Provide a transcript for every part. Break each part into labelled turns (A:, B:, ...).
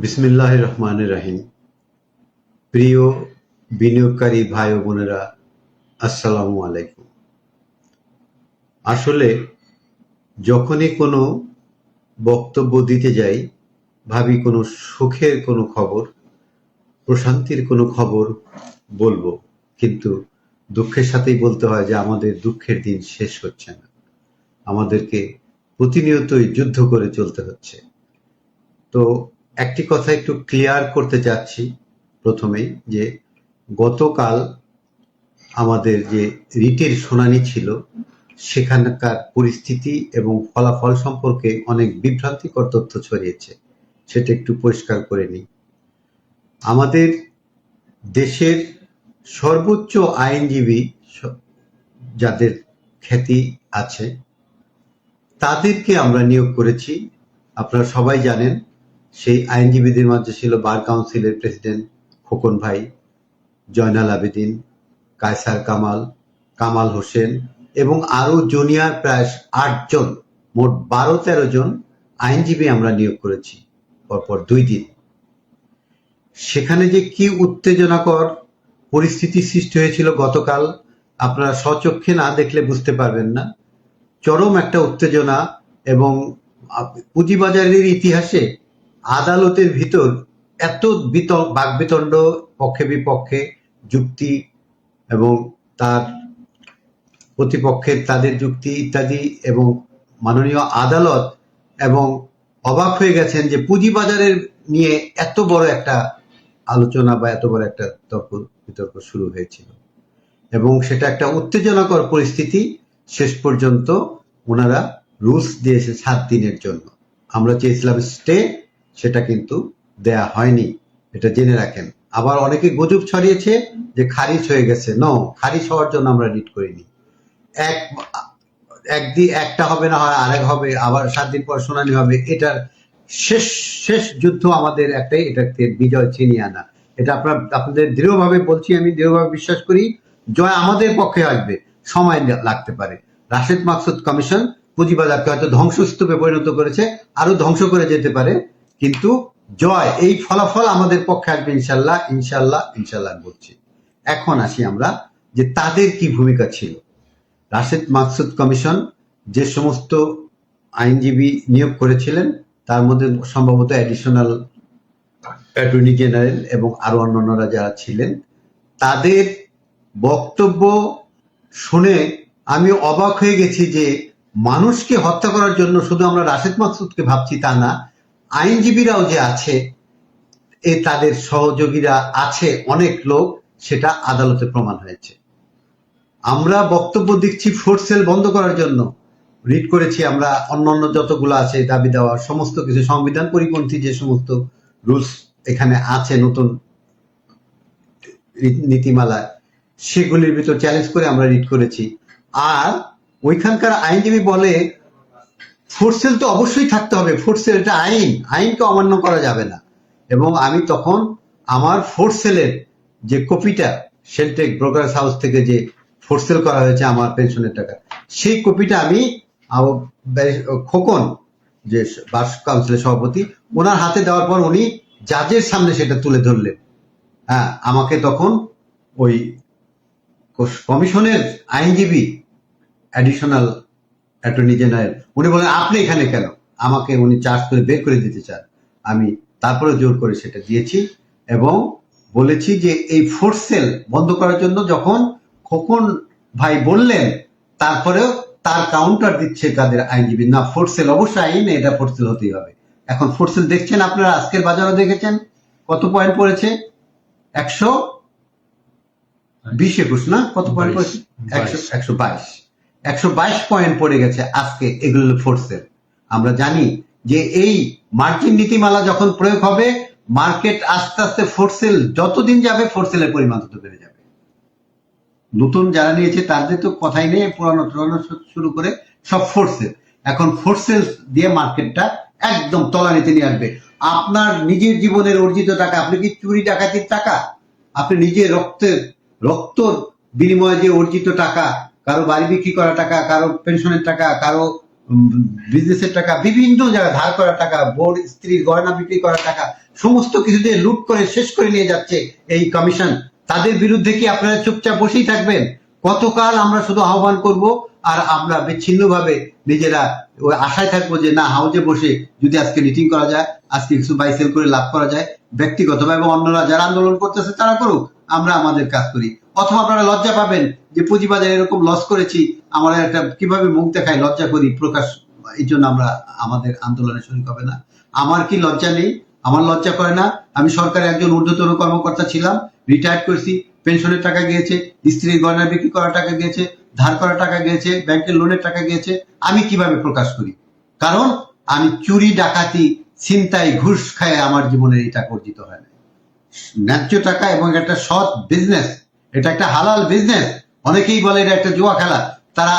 A: বিসমিল্লাহ রহমান রাহিম। প্রিয় বিনিয়োগকারী ভাই বোনেরা, আসসালামু আলাইকুম। আসলে যখনই কোনো বক্তব্য দিতে যাই, ভাবি কোনো সুখের কোনো খবর, প্রশান্তির কোনো খবর বলব, কিন্তু দুঃখের সাথেই বলতে হয় যে আমাদের দুঃখের দিন শেষ হচ্ছে না। আমাদেরকে প্রতিনিয়তই যুদ্ধ করে চলতে হচ্ছে। তো একটি কথা একটু ক্লিয়ার করতে চাচ্ছি প্রথমেই, যে গতকাল আমাদের যে রিটের শুনানি ছিল, সেখানকার পরিস্থিতি এবং ফলাফল সম্পর্কে অনেক বিভ্রান্তিকর তথ্য ছড়িয়েছে। সেটা একটু পরিষ্কার করে নিই। আমাদের দেশের সর্বোচ্চ আইনজীবী যাদের খ্যাতি আছে, তাদেরকে আমরা নিয়োগ করেছি। আপনারা সবাই জানেন সেই আইনজীবীদের মধ্যে ছিল বার কাউন্সিলের প্রেসিডেন্ট খোকন ভাই, জয়নাল আবেদিন, কায়সার কামাল কামাল হোসেন এবং আরও জুনিয়র প্রায় আটজন, মোট বারো তেরো জন আইনজীবী আমরা নিয়োগ করেছি পরপর দুই দিন। সেখানে যে কি উত্তেজনাকর পরিস্থিতি সৃষ্টি হয়েছিল গতকাল, আপনারা স্বচক্ষে না দেখলে বুঝতে পারবেন না। চরম একটা উত্তেজনা এবং পুঁজিবাজারের ইতিহাসে আদালতের ভিতর এত বিত, বাকবিতণ্ড, পক্ষে বিপক্ষে যুক্তি এবং তার প্রতিপক্ষের তাদের যুক্তি ইত্যাদি এবং মাননীয় আদালত এবং অবাক হয়ে গেছেন যে পুঁজিবাজারের নিয়ে এত বড় একটা আলোচনা বা এত বড় একটা তর্ক, বিতর্ক শুরু হয়েছিল। এবং সেটা একটা উত্তেজনাকর পরিস্থিতি শেষ পর্যন্ত ওনারা রুলস দিয়েছে সাত দিনের জন্য। আমরা চেয়েছিলাম স্টে সেটা কিন্তু দেয়া হয়নি। এটা জেনে রাখেন। আবার অনেকে গুজব ছড়িয়েছে যে খারিজ হয়ে গেছে। ন খারিজ হওয়ার জন্য আমরা রিট করিনি। এক একদিন একটা হবে না হয়, আরেক হবে, আবার সাত দিন পর শুনানি হবে। এটার শেষ শেষ যুদ্ধ আমাদের একটাই এটাকে বিজয় ছিনিয়ে আনা। এটা আপনার, আপনাদের দৃঢ়ভাবে বলছি, আমি দৃঢ়ভাবে বিশ্বাস করি, জয় আমাদের পক্ষে আসবে, সময় লাগতে পারে। রাশেদ মাকসুদ কমিশন পুঁজিবাজারকে হয়তো ধ্বংসস্তূপে পরিণত করেছে আরও ধ্বংস করে যেতে পারে। কিন্তু জয়, এই ফলাফল আমাদের পক্ষে আসবে ইনশাল্লাহ ইনশাল্লাহ ইনশাল্লাহ বলছি এখন আসি আমরা যে তাদের কি ভূমিকা ছিল। রাশেদ মাকসুদ কমিশন যে সমস্ত আইনজীবী নিয়োগ করেছিলেন, তার মধ্যে সম্ভবত অ্যাডিশনাল অ্যাটর্নি জেনারেল এবং আরও অন্যান্যরা যারা ছিলেন, তাদের বক্তব্য শুনে আমি অবাক হয়ে গেছি যে মানুষকে হত্যা করার জন্য শুধু আমরা রাশেদ মাকসুদকে ভাবছি তা না আইনজীবীরাও যে আছে, এ তাদের সহযোগীরা আছে অনেক লোক, সেটা আদালতে প্রমাণ হয়েছে। আমরা বক্তব্য দিচ্ছি ফোর্স সেল বন্ধ করার জন্য। রিড করেছি আমরা অন্যান্য যতগুলো আছে দাবি দেওয়া, সমস্ত কিছু, সংবিধান পরিপন্থী যে সমস্ত রুলস এখানে আছে নতুন নীতিমালায় সেগুলির ভিতর চ্যালেঞ্জ করে আমরা রিড করেছি। আর ওইখানকার আইনজীবী বলে ফোর্সেল তো অবশ্যই থাকতে হবে। ফোর্সেল এটা আইন। আইনকে অমান্য করা যাবে না। এবং আমি তখন আমার ফোর্সেলের যে কপিটা সেলটেক ব্রোকার হাউস থেকে যে ফোর্সেল করা হয়েছে আমার পেনশনের টাকা, সেই কপিটা আমি খোকন, যে বার্ষ কাউন্সিলের সভাপতি, ওনার হাতে দেওয়ার পর উনি জাজের সামনে সেটা তুলে ধরলেন। হ্যাঁ আমাকে তখন ওই কমিশনের আইনজীবী অ্যাডিশনাল অ্যাটর্নি জেনারেল। উনি বলেন আপনি এখানে কেন? আমাকে উনি চার্জ করে বের করে দিতে চান। আমি তারপরে জোর করে সেটা দিয়েছি এবং বলেছি যে এই ফোর্স সেল বন্ধ করার জন্য যখন খোকন ভাই বললেন তারপরেও তার কাউন্টার দিচ্ছে তাদের আইনজীবী। না ফোর্স সেল অবশ্যই আইন এটা ফোর্স সেল হতেই হবে। এখন ফোর্স সেল দেখছেন আপনারা আজকের বাজারও দেখেছেন কত পয়েন্ট পড়েছে? একশো বিশ একুশ না? কত পয়েন্ট পড়েছে? একশো একশো বাইশ। একশো বাইশ পয়েন্ট পড়ে গেছে আজকে এগুলো ফোর্সের আমরা জানি যে এই মার্জিন নীতিমালা যখন প্রয়োগ হবে মার্কেট আস্তে আস্তে ফোর্সেল যতদিন যাবে ফোর্সেলের পরিমাণ তত বেড়ে যাবে। নতুন যারা নিয়েছে তাদের তো কথাই নেই, পুরানো টুরানো শুরু করে সব ফোর্সেল এখন ফোর্সেল দিয়ে মার্কেটটা একদম তলানিতে নিয়ে আসবে। আপনার নিজের জীবনের অর্জিত টাকা, আপনি কি চুরি ডাকাতির টাকা? আপনি নিজের রক্তের, রক্তর বিনিময়ে যে অর্জিত টাকা কারও বাড়ি বিক্রি করা টাকা, কারও পেনশনের টাকা, কারও বিজনেসের টাকা, বিভিন্ন জায়গায় ধার করা টাকা বোর্ড স্ত্রীর গয়না বিক্রি করা টাকা, সমস্ত কিছু দিয়ে লুট করে শেষ করে নিয়ে যাচ্ছে এই কমিশন তাদের বিরুদ্ধে কি আপনারা চুপচাপ বসেই থাকবেন? কতকাল আমরা শুধু আহ্বান করব আর আমরা বিচ্ছিন্নভাবে নিজেরা ওই আশায় থাকব যে না, হাউজে বসে যদি আজকে মিটিং করা যায়, আজকে কিছু বাইসেল করে লাভ করা যায়, ব্যক্তিগতভাবে অন্যরা যারা আন্দোলন করতেছে তারা করুক। আমরা আমাদের কাজ করি। অথবা আপনারা লজ্জা পাবেন যে পুঁজিবাজারে এরকম লস করেছি, আমরা একটা কীভাবে মুখ দেখাই, লজ্জা করি, প্রকাশ, এই জন্য আমরা আমাদের আন্দোলনে শরিক হবে না। আমার কি লজ্জা নেই? আমার লজ্জা করে না। আমি সরকারের একজন ঊর্ধ্বতন কর্মকর্তা ছিলাম রিটায়ার করছি, পেনশনের টাকা গিয়েছে, স্ত্রীর গয়না বিক্রি করার টাকা গিয়েছে, ধার করা টাকা গিয়েছে, ব্যাংকের লোনের টাকা গিয়েছে, আমি কীভাবে প্রকাশ করি? কারণ আমি চুরি, ডাকাতি, ছিনতাই, ঘুষ খায় আমার জীবনে এই টাকা অর্জিত হয় না ন্যায্য টাকা এবং একটা সৎ বিজনেস এটা একটা হালাল বিজনেস অনেকেই বলে এটা একটা জুয়া খেলা। তারা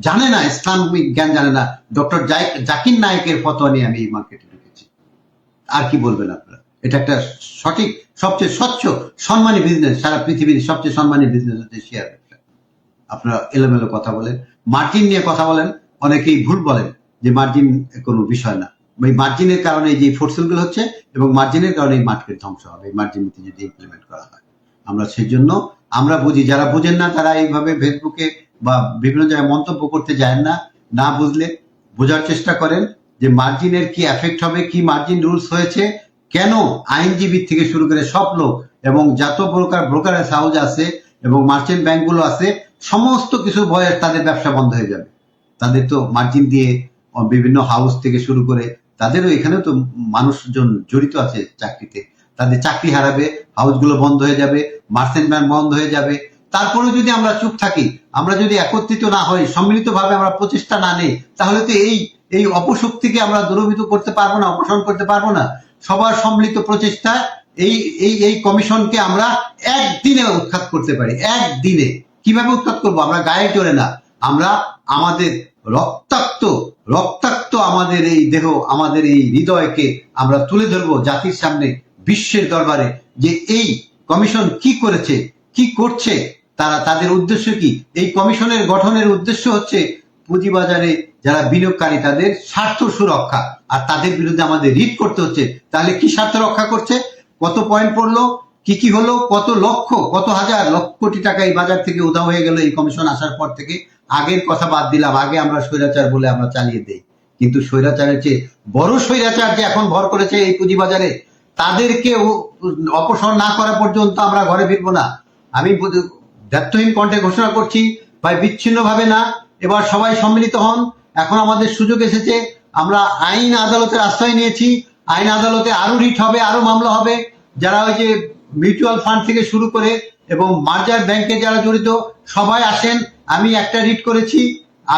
A: জানে না ইসলামিক জ্ঞান জানে না। ডক্টর জাকির নায়কের ফতোয়া নিয়ে আমি এই মার্কেটে ঢুকেছি। আর কি বলবেন আপনারা? এটা একটা সঠিক, সবচেয়ে স্বচ্ছ, সম্মানী বিজনেস সারা পৃথিবীর সবচেয়ে সম্মানী বিজনেস হচ্ছে শেয়ার ব্যবসা। আপনারা এলোমেলো কথা বলেন। মার্জিন নিয়ে কথা বলেন। অনেকেই ভুল বলেন যে মার্জিন কোনো বিষয় না। এই মার্জিনের কারণে যে ফোর্সেলগুলো হচ্ছে এবং মার্জিনের কারণে মার্কেট ধ্বংস হবে মার্জিন নীতি যদি ইমপ্লিমেন্ট করা হয়। আমরা সেই জন্য আমরা বুঝি, যারা বুঝেন না, তারা এইভাবে ফেসবুকে বা বিভিন্ন জায়গায় মন্তব্য করতে যায় না না বুঝলে বোঝার চেষ্টা করেন যে মার্জিনের কি এফেক্ট হবে, কি মার্জিন রুলস হয়েছে, কেন আইনজীবী থেকে শুরু করে সব লোক এবং যত প্রকার ব্রোকারেজ হাউস আছে এবং মার্চেন্ট ব্যাংকগুলো আছে, সমস্ত কিছু ভয়ে তাদের ব্যবসা বন্ধ হয়ে যাবে। তাদের তো মার্জিন দিয়ে বিভিন্ন হাউস থেকে শুরু করে তাদেরও এখানেও তো মানুষজন জড়িত আছে চাকরিতে। তাদের চাকরি হারাবে, হাউসগুলো বন্ধ হয়ে যাবে মার্চেন্ট ব্যাংক বন্ধ হয়ে যাবে। তারপরে যদি আমরা চুপ থাকি, আমরা যদি একত্রিত না হই, সম্মিলিতভাবে আমরা প্রচেষ্টা না নেই, তাহলে তো এই এই অপশক্তিকে আমরা দূরীভূত করতে পারব না, অপসারণ করতে পারব না। সবার সম্মিলিত প্রচেষ্টা, এই এই এই কমিশনকে আমরা একদিনে উৎখাত করতে পারি, একদিনে। কীভাবে উৎখাত করব? আমরা গায়ে চড়ে না। আমরা আমাদের রক্তাক্ত রক্তাক্ত আমাদের এই দেহ, আমাদের এই হৃদয়কে আমরা তুলে ধরবো জাতির সামনে, বিশ্বের দরবারে যে এই কমিশন কি করেছে, কি করছে, তারা তাদের উদ্দেশ্য কি? এই কমিশনের গঠনের উদ্দেশ্য হচ্ছে পুঁজিবাজারে যারা বিনিয়োগকারী, তাদের স্বার্থ সুরক্ষা। আর তাদের বিরুদ্ধে আমাদের রিট করতে হচ্ছে। তাহলে কি স্বার্থ রক্ষা করছে? কত পয়েন্ট পড়ল? কি কি হলো? কত লক্ষ, কত হাজার, লক্ষ কোটি টাকা এই বাজার থেকে উধাও হয়ে গেল এই কমিশন আসার পর থেকে। আগের কথা বাদ দিলাম, আগে আমরা স্বৈরাচার বলে আমরা চালিয়ে দেই। কিন্তু স্বৈরাচারের চেয়ে বড় স্বৈরাচার যে এখন ভর করেছে এই পুঁজিবাজারে তাদেরকে অপসর না করা পর্যন্ত আমরা ঘরে ফিরবো না। আমি দায়িত্বহীন কণ্ঠে ঘোষণা করছি, ভাই বিচ্ছিন্ন ভাবে না, এবার সবাই সম্মিলিত হন। এখন আমাদের সুযোগ এসেছে, আমরা আইন আদালতের আশ্রয় নিয়েছি। আইন আদালতে আরও রিট হবে, আরও মামলা হবে। যারা ওই যে মিউচুয়াল ফান্ড থেকে শুরু করে এবং মার্জার ব্যাংকে যারা জড়িত, সবাই আসেন। আমি একটা রিট করেছি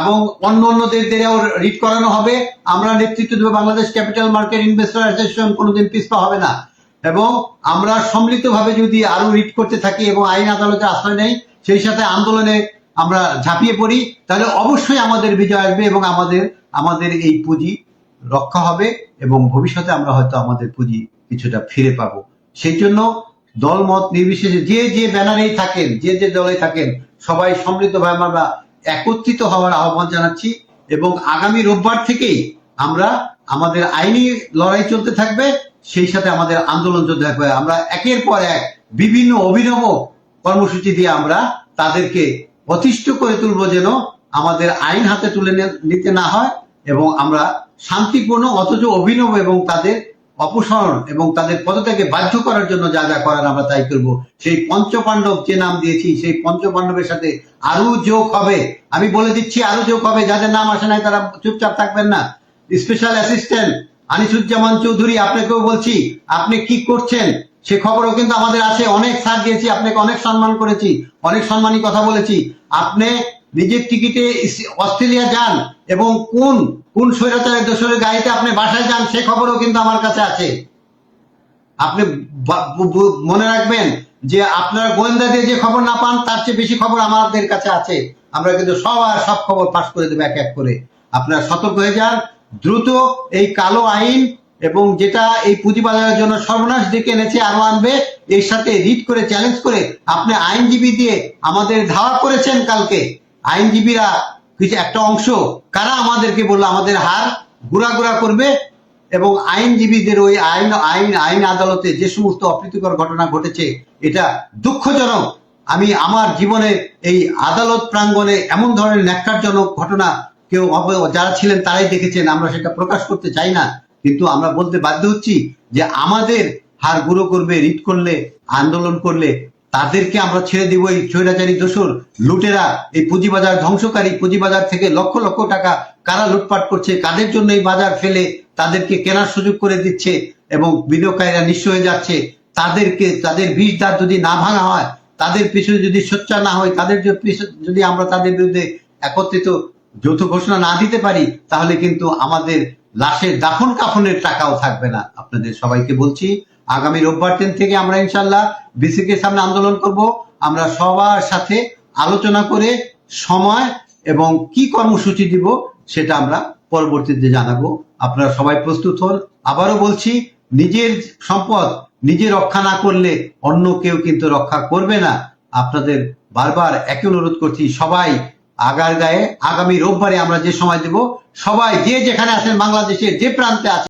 A: এবং অন্য অন্যদের দেওয়াও রিট করানো হবে। আমরা নেতৃত্ব দেবো Bangladesh capital market investor association, কোনোদিন পিছপা হবে না। এবং আমরা সম্মিলিতভাবে যদি আরও রিট করতে থাকি এবং আইন আদালতে আশ্রয় নেই, সেই সাথে আন্দোলনে আমরা ঝাঁপিয়ে পড়ি, তাহলে অবশ্যই আমাদের বিজয় আসবে এবং আমাদের আমাদের এই পুঁজি রক্ষা হবে এবং ভবিষ্যতে আমরা হয়তো আমাদের পুঁজি কিছুটা ফিরে পাবো। সেই জন্য দল মত নির্বিশেষে যে যে ব্যানারেই থাকেন, যে যে দলে থাকেন, সবাই সম্মিলিতভাবে আমরা একত্রিত হওয়ার আহ্বান জানাচ্ছি এবং আগামী রোববার থেকেই আমরা আমাদের আইনি লড়াই চলতে থাকবে, সেই সাথে আমাদের আন্দোলন চলতে থাকবে। আমরা একের পর এক বিভিন্ন অভিনব কর্মসূচি দিয়ে আমরা তাদেরকে অতিষ্ঠ করে তুলব যেন আমাদের আইন হাতে তুলে নিতে না হয় এবং আমরা শান্তিপূর্ণ, অথচ অভিনব এবং তাদের অপসারণ এবং তাদের পদত্যাগে বাধ্য করার জন্য যা যা করার আমরা তাই করব। সেই পঞ্চপাণ্ডব যে নাম দিয়েছি, সেই পঞ্চপাণ্ডবের সাথে আরও যোগ হবে। আমি বলে দিচ্ছি আরও যোগ হবে। যাদের নাম আসে নাই তারা চুপচাপ থাকবেন না। স্পেশাল অ্যাসিস্ট্যান্ট আনিসুজ্জামান চৌধুরী, আপনাকেও বলছি, আপনি কি করছেন? সে খবরও কিন্তু আমাদের আছে। অনেক ছাড় দিয়েছি, আপনাকে অনেক সম্মান করেছি, অনেক সম্মানী কথা বলেছি। আপনি নিজের টিকিটে অস্ট্রেলিয়া যান এবং কোন কোন স্বৈরাচারের দোষরের গাড়িতে আপনি বাসায় যান সে খবরও কিন্তু আমার কাছে আছে। আপনি মনে রাখবেন যে আপনারা গোয়েন্দা দিয়ে যে খবর না পান, তার চেয়ে বেশি খবর আমাদের কাছে আছে। আমরা কিন্তু সবার সব খবর পাশ করে দেবো এক এক করে। আপনারা সতর্ক হয়ে যান, দ্রুত এই কালো আইন এবং যেটা এই পুঁজিবাজারের জন্য সর্বনাশ ডেকে এনেছে, আরও আনবে, এর সাথে রিট করে, চ্যালেঞ্জ করে আপনি আইনজীবী দিয়ে আমাদের ধাওয়া করেছেন কালকে। আইনজীবীরা কিছু একটা অংশ, কারা আমাদেরকে বলল, আমাদের হার গুড়া গুড়া করবে এবং আইনজীবীদের ওই আইন আইন আইন আদালতে যে সমস্ত অপ্রীতিকর ঘটনা ঘটেছে, এটা দুঃখজনক। আমি আমার জীবনে এই আদালত প্রাঙ্গণে এমন ধরনের ন্যাক্কারজনক ঘটনা কেউ যারা ছিলেন তারাই দেখেছেন, আমরা সেটা প্রকাশ করতে চাই না। কিন্তু আমরা বলতে বাধ্য হচ্ছি যে আমাদের হার গুঁড়ো করবে, রিট করলে, আন্দোলন করলে তাদেরকে আমরা ছেড়ে দিব এই স্বৈরাচারী দোসর লুটেরা, এই পুঁজিবাজার ধ্বংসকারী পুঁজিবাজার থেকে লক্ষ লক্ষ টাকা কারা লুটপাট করছে, কাদের জন্য এই বাজার ফেলে, তাদেরকে কেনার সুযোগ করে দিচ্ছে এবং বিনিয়োগকারীরা নিঃস্ব হয়ে যাচ্ছে। তাদেরকে, তাদের বিষ দ্বার যদি না ভাঙা হয়, তাদের পিছনে যদি সোচ্চার না হয়, তাদের যদি আমরা তাদের বিরুদ্ধে একত্রিত যৌথ ঘোষণা না দিতে পারি, তাহলে কিন্তু আমাদের লাশের দাফন কাফনের টাকাও থাকবে না। আপনাদের সবাইকে বলছি আগামী রোববার দিন থেকে আমরা ইনশাল্লাহ বিসিকে সামনে আন্দোলন করব। আমরা সবার সাথে আলোচনা করে সময় এবং কি কর্মসূচি দিব সেটা আমরা পরবর্তীতে জানাব। আপনারা সবাই প্রস্তুত হন। আবারও বলছি, নিজের সম্পদ নিজে রক্ষা না করলে অন্য কেউ কিন্তু রক্ষা করবে না। আপনাদের বারবার একই অনুরোধ করছি, সবাই আগার গায়ে আগামী রোববারে আমরা যে সময় দেব, সবাই যে যেখানে আছেন, বাংলাদেশের যে প্রান্তে আছেন